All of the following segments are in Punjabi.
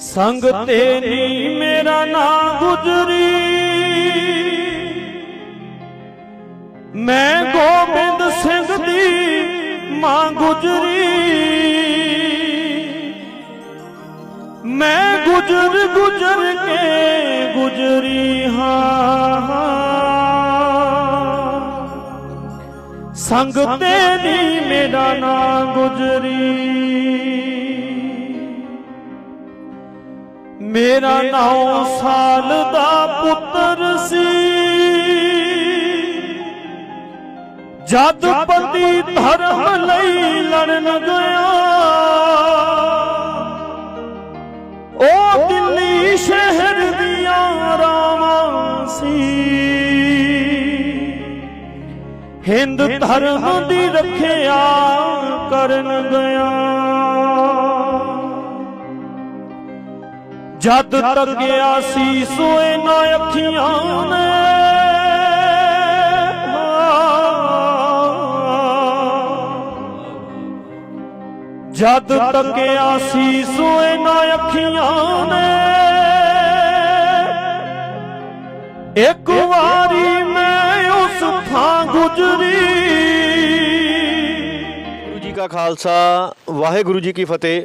ਸੰਗ ਤੇ ਨੀ ਮੇਰਾ ਨਾਂ ਗੁਜਰੀ। ਮੈਂ ਗੋਬਿੰਦ ਸਿੰਘ ਦੀ ਮਾਂ ਗੁਜਰੀ। ਮੈਂ ਗੁਜਰ ਗੁਜਰ ਕੇ ਗੁਜਰੀ ਹਾਂ। ਸੰਗ ਤੇ ਨੀ ਮੇਰਾ ਨਾਂ ਗੁਜਰੀ। ਮੇਰਾ ਨੌ ਸਾਲ ਦਾ ਪੁੱਤਰ ਸੀ। ਜਦ ਪਤੀ ਧਰਮ ਲਈ ਲੜਨ ਗਿਆ। ਉਹ ਦਿੱਲੀ ਸ਼ਹਿਰ ਦੀਆਂ ਰਾਵਾਂ ਸੀ। ਹਿੰਦ ਧਰਮ ਦੀ ਰੱਖਿਆ ਕਰਨ ਗਿਆ। ਜਦ ਤੱਕਿਆ ਸੀ ਸੋਏ ਨਾ ਅੱਖੀਆਂ ਨੇ। ਜਦ ਤੱਕਿਆ ਸੀ ਸੋਏ ਨਾ ਅੱਖੀਆਂ ਨੇ। ਇੱਕ ਵਾਰੀ ਮੈਂ ਉਸ ਥਾਂ ਗੁਜਰੀ। ਗੁਰੂ ਜੀ ਕਾ ਖਾਲਸਾ, ਵਾਹਿਗੁਰੂ ਜੀ ਕੀ ਫਤਿਹ।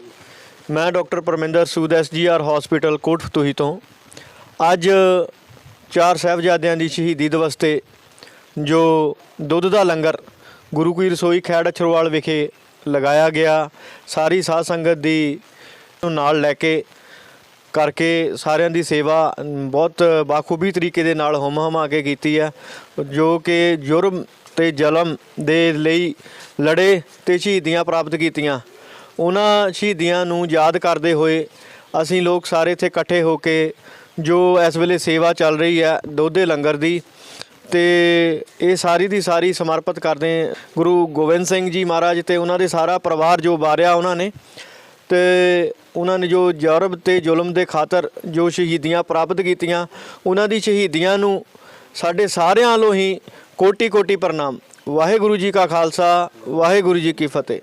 ਮੈਂ doctor Parminder Sood SGR hospital Kotfatuhi ਤੋਂ। ਅੱਜ ਚਾਰ ਸਾਹਿਬਜ਼ਾਦਿਆਂ ਦੀ ਸ਼ਹੀਦੀ ਦਿਵਸ ਤੇ ਜੋ ਦੁੱਧ ਦਾ ਲੰਗਰ ਗੁਰੂ ਕੀ ਰਸੋਈ ਖੈੜ ਅਛਰਵਾਲ ਵਿਖੇ ਲਗਾਇਆ ਗਿਆ, ਸਾਰੀ ਸਾਧ ਸੰਗਤ ਦੀ ਨਾਲ ਲੈ ਕੇ ਕਰਕੇ ਸਾਰਿਆਂ ਦੀ ਸੇਵਾ ਬਹੁਤ ਬਾਖੂਬੀ ਤਰੀਕੇ ਦੇ ਨਾਲ ਹਮ ਹਮਾ ਕੇ ਕੀਤੀ ਹੈ, ਜੋ ਕਿ ਜੁਰਮ ਤੇ ਜ਼ਲਮ ਦੇ ਲਈ ਲੜੇ ਤੇ ਸ਼ਹੀਦੀਆਂ ਪ੍ਰਾਪਤ ਕੀਤੀਆਂ। ਉਹਨਾਂ ਸ਼ਹੀਦੀਆਂ ਨੂੰ ਯਾਦ ਕਰਦੇ ਹੋਏ ਅਸੀਂ ਲੋਕ ਸਾਰੇ ਇੱਥੇ ਇਕੱਠੇ ਹੋ ਕੇ ਜੋ ਇਸ ਵੇਲੇ ਸੇਵਾ ਚੱਲ ਰਹੀ ਹੈ, ਦੋਧੇ ਲੰਗਰ ਦੀ ਤੇ ਇਹ ਸਾਰੀ ਦੀ ਸਾਰੀ ਸਮਰਪਿਤ ਕਰਦੇ ਗੁਰੂ ਗੋਬਿੰਦ ਸਿੰਘ ਜੀ ਮਹਾਰਾਜ ਤੇ ਉਹਨਾਂ ਦੇ ਸਾਰਾ ਪਰਿਵਾਰ ਜੋ ਵਾਰਿਆ ਉਹਨਾਂ ਨੇ ਤੇ ਉਹਨਾਂ ਨੇ ਜੋ ਜਰਬ ਤੇ ਜ਼ੁਲਮ ਦੇ ਖਾਤਰ ਜੋ ਸ਼ਹੀਦੀਆਂ ਪ੍ਰਾਪਤ ਕੀਤੀਆਂ, ਉਹਨਾਂ ਦੀ ਸ਼ਹੀਦੀਆਂ ਨੂੰ ਸਾਡੇ ਸਾਰਿਆਂ ਵੱਲੋਂ ਹੀ ਕੋਟੀ ਕੋਟੀ ਪ੍ਰਣਾਮ। ਵਾਹਿਗੁਰੂ ਜੀ ਕਾ ਖਾਲਸਾ, ਵਾਹਿਗੁਰੂ ਜੀ ਕੀ ਫਤਿਹ।